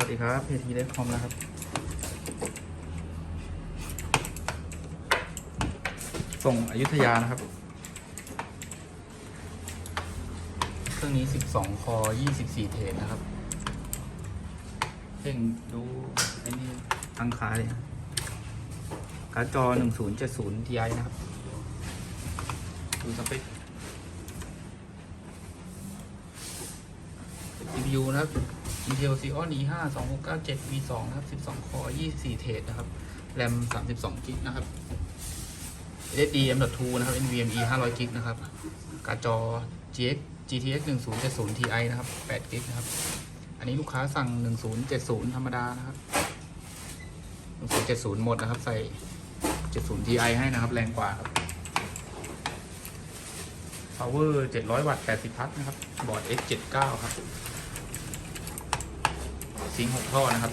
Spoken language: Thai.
วัสดีครับเพทีเล็กคอมนะครับ ส่งอยุธยานะครับ เครื่องนี้ 12 คอ 24 เทรดนะครับเพ่งดูไอ้นี่ตั้งขาเลยการ์ดจอ 1070 Ti นะครับ ดูสเปค CPU นะครับ Intel Xeon E5 2697 V2 นะครับ12คอ24 เทรดนะครับ RAM 32 g b นะครับ SSD M.2 นะครับ NVMe 500 g b นะครับ การ์ดจอ GX GTX 1070 Ti นะครับ 8 g b นะครับ อันนี้ลูกค้าสั่ง 1070 ธรรมดานะครับ 1070 หมดนะครับ ใส่ 70 Ti ให้นะครับ แรงกว่าครับ power 700 วัตต์ 80 พัทนะครับ บอร์ด X79 ครับ สิงห์หกท่อนะครับ